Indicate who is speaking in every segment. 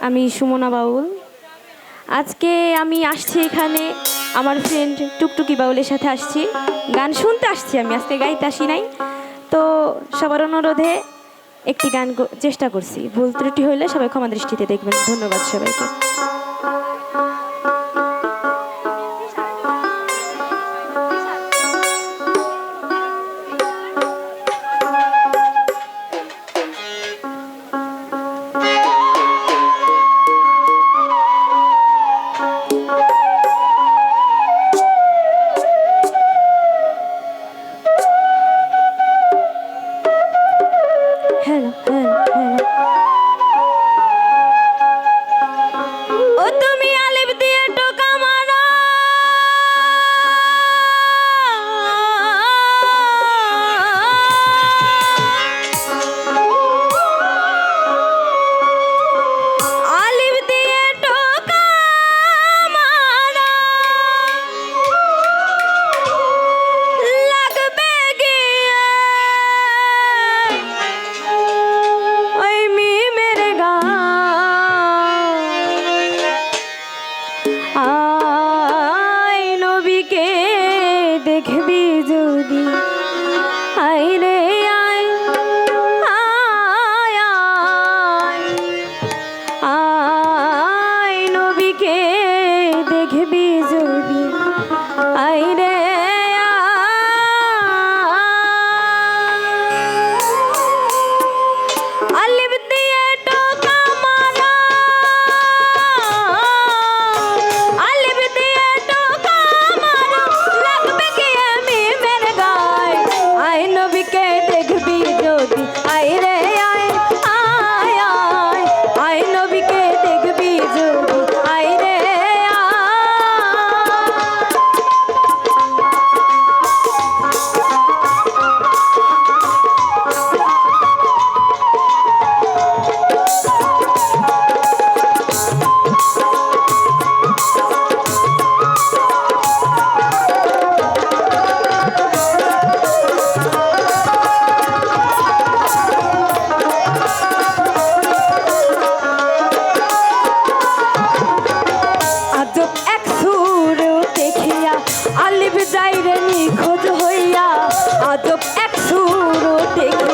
Speaker 1: আমি সুমনা বাউল। আজকে আমি আসছি এখানে আমার ফ্রেন্ড টুকটুকি বাউলের সাথে আসছি। গান শুনতে আসছি আমি, আজকে গাইতে আসি নাই। তো সবার অনুরোধে একটি গান চেষ্টা করছি। ভুল ত্রুটি হলে সবাই ক্ষমা দৃষ্টিতে দেখবেন। ধন্যবাদ সবাইকে। 啊。বাইরে নিখোঁজ হইয়া আজব এক সুর দেখি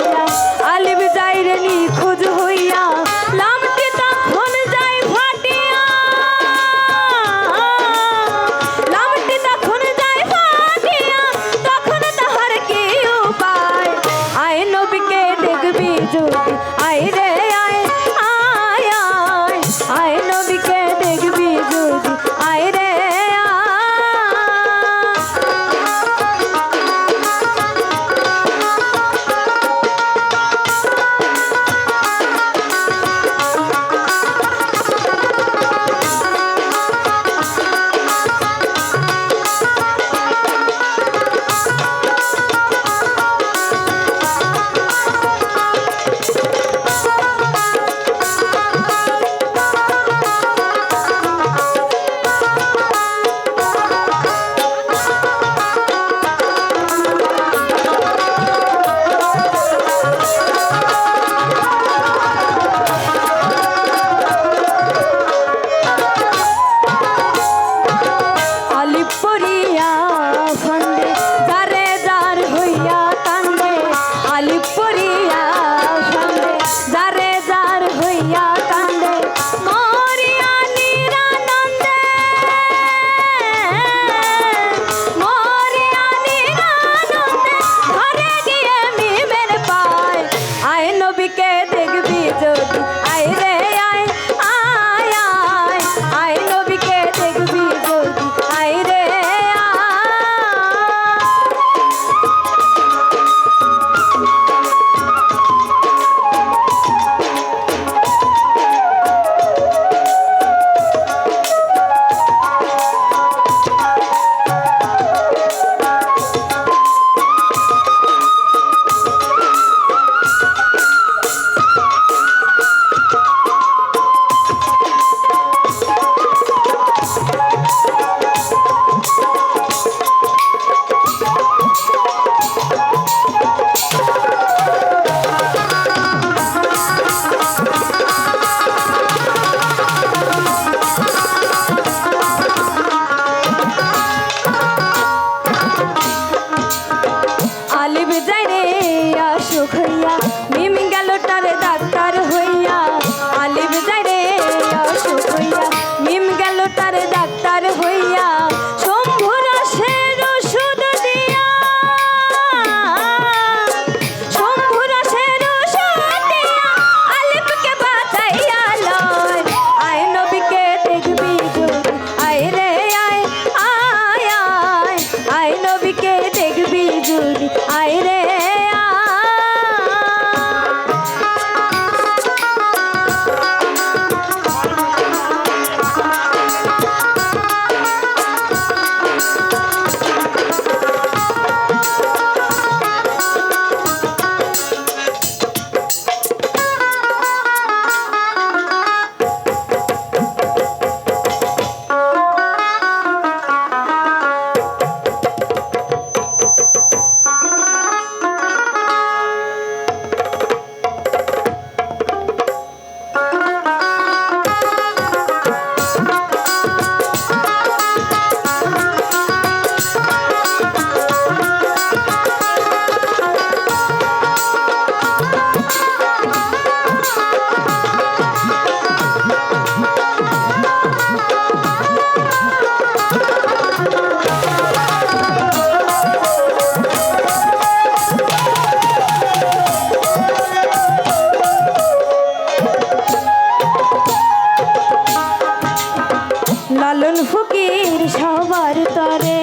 Speaker 1: ফকির সবার তরে।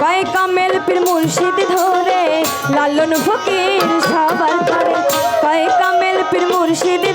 Speaker 1: কয় কামেল পীর মুর্শিদ ধরে, লালন ফকির সবার তরে। কয় কামেল পীর মুর্শিদ